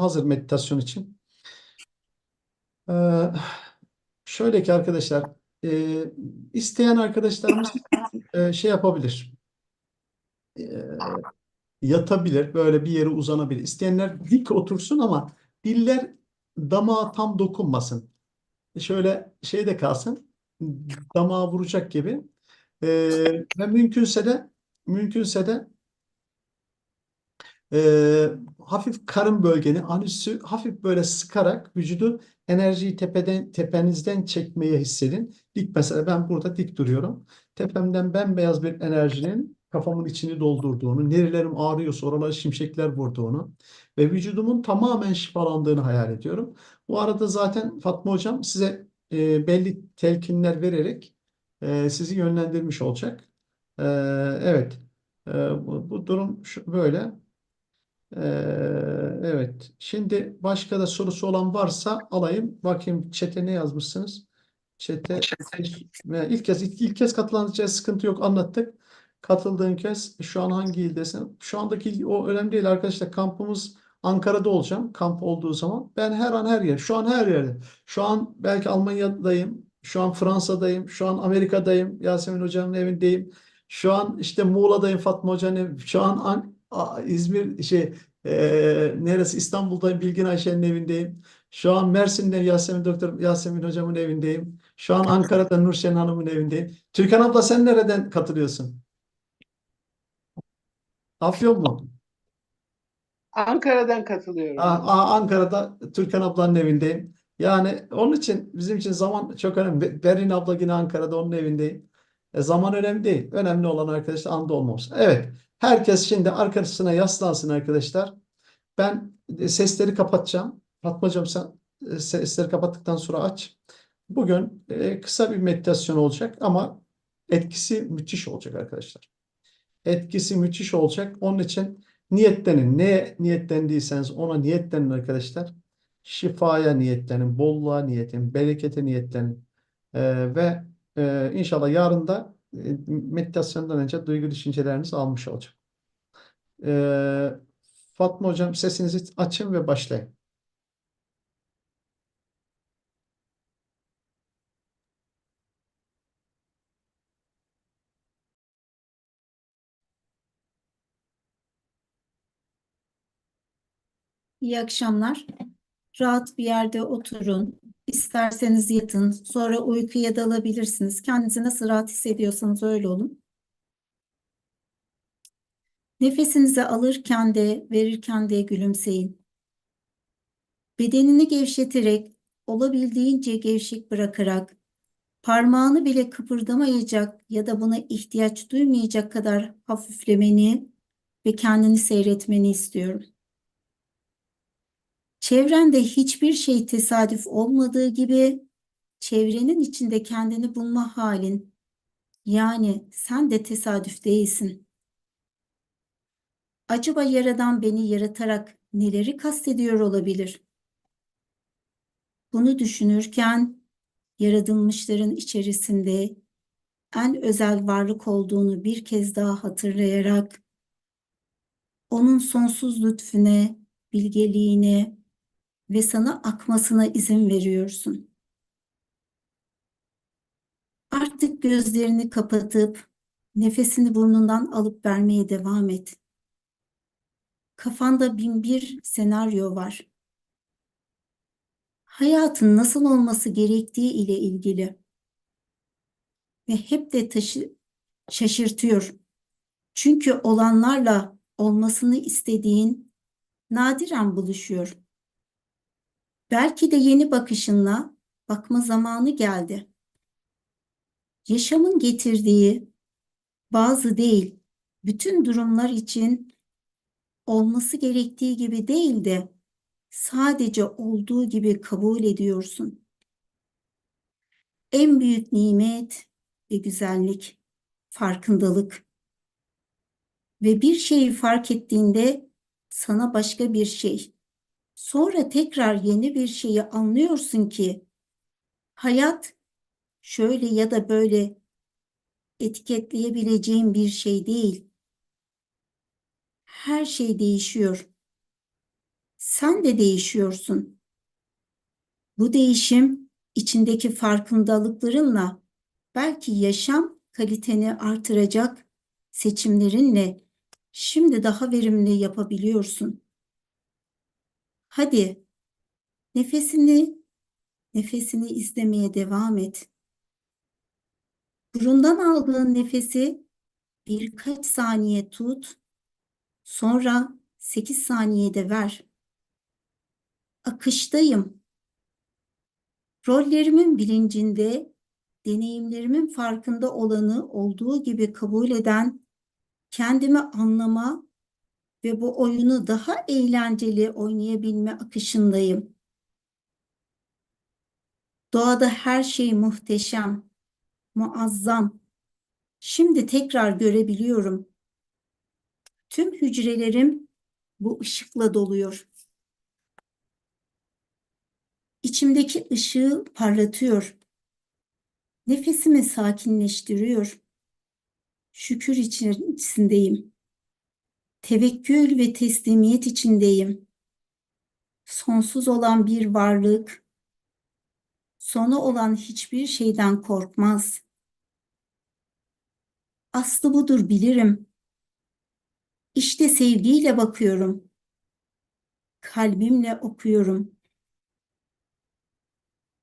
hazır meditasyon için. Ee, şöyle ki arkadaşlar, e, isteyen arkadaşlarımız e, şey yapabilir. E, yatabilir, böyle bir yere uzanabilir. İsteyenler dik otursun ama diller damağa tam dokunmasın. Şöyle şey de kalsın, damağa vuracak gibi. E, ve mümkünse de mümkünse de e, hafif karın bölgeni, anüsü hafif böyle sıkarak vücudu enerjiyi tepeden tepenizden çekmeye hissedin. Dik mesela ben burada dik duruyorum. Tepemden bembeyaz bir enerjinin kafamın içini doldurduğunu, nerelerim ağrıyorsa oralara şimşekler vurduğunu ve vücudumun tamamen şifalandığını hayal ediyorum. Bu arada zaten Fatma Hocam size e, belli telkinler vererek e, sizi yönlendirmiş olacak. E, evet, e, bu, bu durum şu, böyle. Ee, evet. Şimdi başka da sorusu olan varsa alayım. Bakayım chat'e ne yazmışsınız? Chat'e ve ilk kez ilk, ilk kez katılan sıkıntı yok anlattık. Katıldığın kez şu an hangi ildesin? Şu andaki o önemli değil arkadaşlar. Kampımız Ankara'da olacağım. Kamp olduğu zaman. Ben her an her yer. Şu an her yerde. Şu an belki Almanya'dayım. Şu an Fransa'dayım. Şu an Amerika'dayım. Yasemin Hoca'nın evindeyim. Şu an işte Muğla'dayım Fatma Hoca'nın evi. Şu an An- İzmir şey e, neresi İstanbul'dayım Bilgin Ayşe'nin evindeyim. Şu an Mersin'de Yasemin Doktor Yasemin Hocamın evindeyim. Şu an Ankara'da Nurşen Hanım'ın evindeyim. Türkan abla sen nereden katılıyorsun? Afyon mu? Ankara'dan katılıyorum. Aa, Ankara'da Türkan ablanın evindeyim. Yani onun için bizim için zaman çok önemli. Be- Berin abla yine Ankara'da onun evindeyim. E, zaman önemli değil. Önemli olan arkadaşlar anda olmamız. Evet. Herkes şimdi arkasına yaslansın arkadaşlar. Ben e, sesleri kapatacağım. Fatmacığım sen e, sesleri kapattıktan sonra aç. Bugün e, kısa bir meditasyon olacak ama etkisi müthiş olacak arkadaşlar. Etkisi müthiş olacak. Onun için niyetlenin. Neye niyetlendiyseniz ona niyetlenin arkadaşlar. Şifaya niyetlenin, bolluğa niyetlenin, berekete niyetlenin. E, ve e, inşallah yarın da e, meditasyondan önce duygu düşüncelerinizi almış olacak. E, Fatma Hocam sesinizi açın ve başlayın. İyi akşamlar. Rahat bir yerde oturun. İsterseniz yatın. Sonra uykuya dalabilirsiniz. Kendinizi nasıl rahat hissediyorsanız öyle olun. Nefesinizi alırken de verirken de gülümseyin. Bedenini gevşeterek, olabildiğince gevşek bırakarak, parmağını bile kıpırdamayacak ya da buna ihtiyaç duymayacak kadar hafiflemeni ve kendini seyretmeni istiyorum. Çevrende hiçbir şey tesadüf olmadığı gibi çevrenin içinde kendini bulma halin yani sen de tesadüf değilsin. Acaba Yaradan beni yaratarak neleri kastediyor olabilir? Bunu düşünürken yaratılmışların içerisinde en özel varlık olduğunu bir kez daha hatırlayarak onun sonsuz lütfüne, bilgeliğine ve sana akmasına izin veriyorsun. Artık gözlerini kapatıp nefesini burnundan alıp vermeye devam et. Kafanda bin bir senaryo var. Hayatın nasıl olması gerektiği ile ilgili. Ve hep de taşı, şaşırtıyor. Çünkü olanlarla olmasını istediğin nadiren buluşuyor. Belki de yeni bakışınla bakma zamanı geldi. Yaşamın getirdiği bazı değil, bütün durumlar için olması gerektiği gibi değil de sadece olduğu gibi kabul ediyorsun. En büyük nimet ve güzellik, farkındalık. Ve bir şeyi fark ettiğinde sana başka bir şey, Sonra tekrar yeni bir şeyi anlıyorsun ki hayat şöyle ya da böyle etiketleyebileceğin bir şey değil. Her şey değişiyor. Sen de değişiyorsun. Bu değişim içindeki farkındalıklarınla belki yaşam kaliteni artıracak seçimlerinle şimdi daha verimli yapabiliyorsun. Hadi nefesini nefesini izlemeye devam et. Burundan aldığın nefesi birkaç saniye tut. Sonra 8 saniyede ver. Akıştayım. Rollerimin bilincinde, deneyimlerimin farkında olanı olduğu gibi kabul eden, kendimi anlama ve bu oyunu daha eğlenceli oynayabilme akışındayım. Doğada her şey muhteşem, muazzam. Şimdi tekrar görebiliyorum. Tüm hücrelerim bu ışıkla doluyor. İçimdeki ışığı parlatıyor. Nefesimi sakinleştiriyor. Şükür içerisindeyim. Tevekkül ve teslimiyet içindeyim. Sonsuz olan bir varlık, sonu olan hiçbir şeyden korkmaz. Aslı budur bilirim. İşte sevgiyle bakıyorum. Kalbimle okuyorum.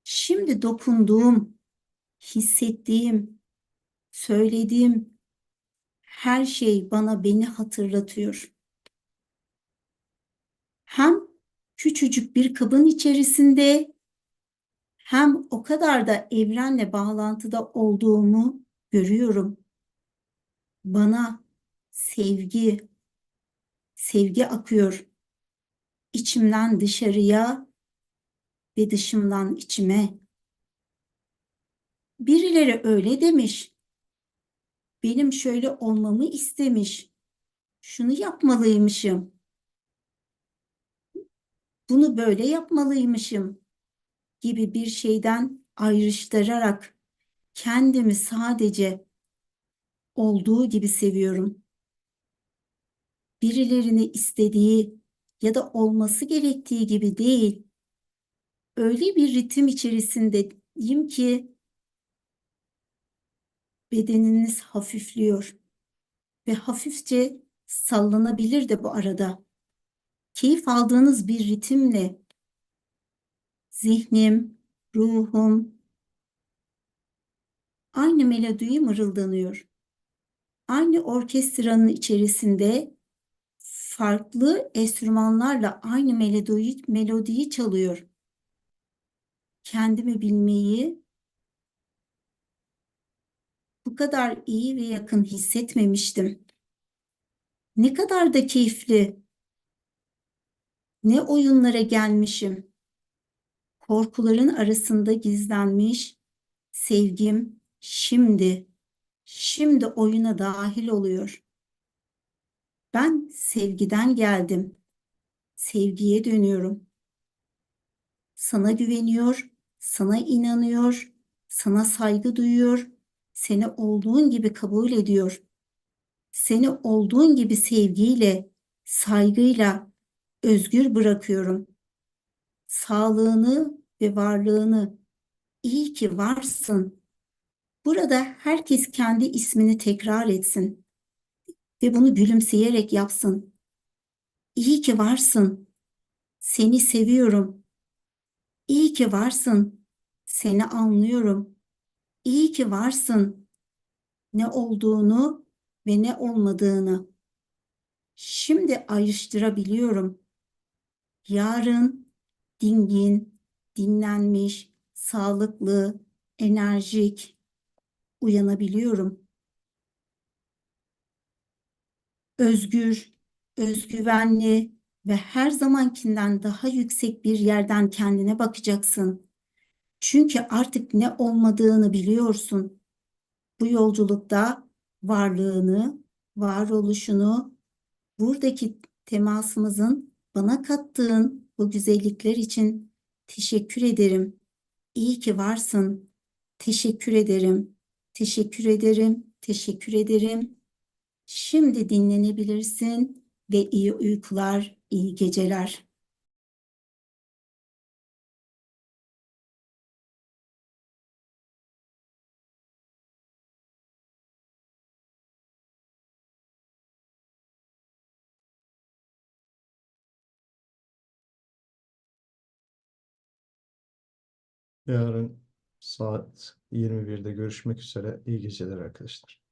Şimdi dokunduğum, hissettiğim, söylediğim her şey bana beni hatırlatıyor. Hem küçücük bir kabın içerisinde hem o kadar da evrenle bağlantıda olduğumu görüyorum. Bana sevgi, sevgi akıyor. İçimden dışarıya ve dışımdan içime. Birileri öyle demiş. Benim şöyle olmamı istemiş. Şunu yapmalıymışım. Bunu böyle yapmalıymışım gibi bir şeyden ayrıştırarak kendimi sadece olduğu gibi seviyorum. Birilerini istediği ya da olması gerektiği gibi değil. Öyle bir ritim içerisindeyim ki bedeniniz hafifliyor ve hafifçe sallanabilir de bu arada. Keyif aldığınız bir ritimle zihnim, ruhum aynı melodiyi mırıldanıyor. Aynı orkestranın içerisinde farklı enstrümanlarla aynı melodiyi, melodiyi çalıyor. Kendimi bilmeyi kadar iyi ve yakın hissetmemiştim. Ne kadar da keyifli. Ne oyunlara gelmişim. Korkuların arasında gizlenmiş sevgim şimdi, şimdi oyuna dahil oluyor. Ben sevgiden geldim. Sevgiye dönüyorum. Sana güveniyor, sana inanıyor, sana saygı duyuyor, seni olduğun gibi kabul ediyor. Seni olduğun gibi sevgiyle, saygıyla özgür bırakıyorum. Sağlığını ve varlığını iyi ki varsın. Burada herkes kendi ismini tekrar etsin ve bunu gülümseyerek yapsın. İyi ki varsın. Seni seviyorum. İyi ki varsın. Seni anlıyorum. İyi ki varsın. Ne olduğunu ve ne olmadığını. Şimdi ayrıştırabiliyorum. Yarın dingin, dinlenmiş, sağlıklı, enerjik uyanabiliyorum. Özgür, özgüvenli ve her zamankinden daha yüksek bir yerden kendine bakacaksın. Çünkü artık ne olmadığını biliyorsun. Bu yolculukta varlığını, varoluşunu, buradaki temasımızın bana kattığın bu güzellikler için teşekkür ederim. İyi ki varsın. Teşekkür ederim. Teşekkür ederim. Teşekkür ederim. Şimdi dinlenebilirsin ve iyi uykular, iyi geceler. Yarın saat 21'de görüşmek üzere. İyi geceler arkadaşlar.